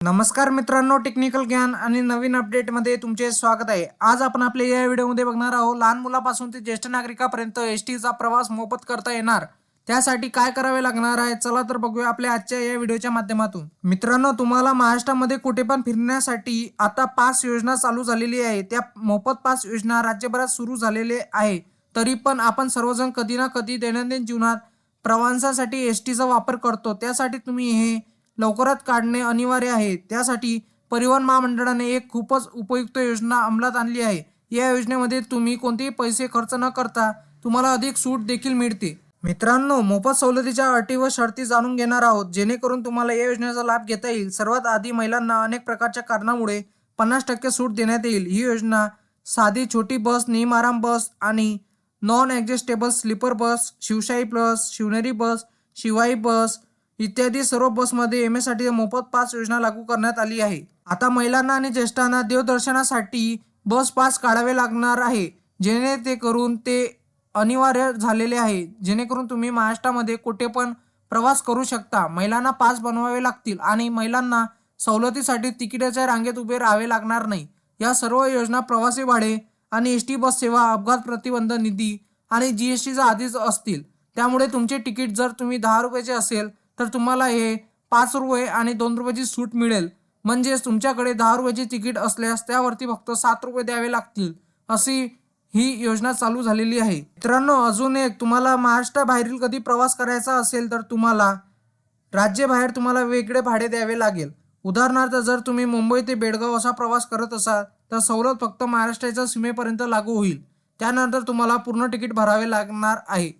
नमस्कार मित्रांनो टेक्निकल ज्ञान आणि नवीन अपडेटमध्ये तुमचे स्वागत आहे. आज आपण आपल्या या व्हिडिओमध्ये बघणार आहोत लहान मुलापासून ते ज्येष्ठ नागरिकापर्यंत एस टीचा प्रवास मोफत करता येणार. त्यासाठी काय करावे लागणार आहे चला तर बघूया आपल्या आजच्या या व्हिडिओच्या माध्यमातून. मित्रांनो तुम्हाला महाराष्ट्रामध्ये कुठे पण फिरण्यासाठी आता पास योजना चालू झालेली आहे. त्या मोफत पास योजना राज्यभरात सुरू झालेले आहे. तरी पण आपण सर्वजण कधी ना कधी दैनंदिन जीवनात प्रवासासाठी एस टीचा वापर करतो. त्यासाठी तुम्ही हे लवकरात काढणे अनिवार्य आहे. त्यासाठी परिवहन महामंडळाने एक खूपच उपयुक्त योजना अंमलात आणली आहे. या योजनेमध्ये तुम्ही कोणतेही पैसे खर्च न करता तुम्हाला अधिक सूट देखील मिळते. मित्रांनो मोफत सवलतीच्या अटी व शर्ती जाणून घेणार आहोत जेणेकरून तुम्हाला या योजनेचा लाभ घेता येईल. सर्वात आधी महिलांना अनेक प्रकारच्या कारणामुळे पन्नास टक्के सूट देण्यात येईल. ही योजना साधी छोटी बस नियमाराम बस आणि non adjustable sleeper bus Shivshahi plus Shivneri bus Shivai bus इत्यादी सर्व बसमध्ये एम एससाठी मोफत पास योजना लागू करण्यात आली आहे. आता महिलांना आणि ज्येष्ठांना देवदर्शनासाठी बस पास काढावे लागणार आहे. जेणे ते करून ते अनिवार्य झालेले आहे. जेणेकरून तुम्ही महाराष्ट्रामध्ये कुठे पण प्रवास करू शकता. महिलांना पास बनवावे लागतील आणि महिलांना सवलतीसाठी तिकिटाच्या रांगेत उभे राहावे लागणार नाही. या सर्व योजना प्रवासी भाडे आणि एस टी बस सेवा अपघात प्रतिबंध निधी आणि जी एस टीचा आधीच असतील. त्यामुळे तुमचे तिकीट जर तुम्ही दहा रुपयाचे असेल तर तुम्हाला हे पाच रुपये आणि दोन रुपयाची सूट मिळेल. म्हणजेच तुमच्याकडे दहा रुपयाची तिकीट असल्यास त्यावरती फक्त सात रुपये द्यावे लागतील अशी ही योजना चालू झालेली आहे. मित्रांनो अजून एक तुम्हाला महाराष्ट्राबाहेरील कधी प्रवास करायचा असेल तर तुम्हाला राज्याबाहेर तुम्हाला वेगळे भाडे द्यावे लागेल. उदाहरणार्थ जर तुम्ही मुंबई ते बेळगाव असा प्रवास करत असाल तर सवलत फक्त महाराष्ट्राच्या सीमेपर्यंत लागू होईल. त्यानंतर तुम्हाला पूर्ण तिकीट भरावे लागणार आहे.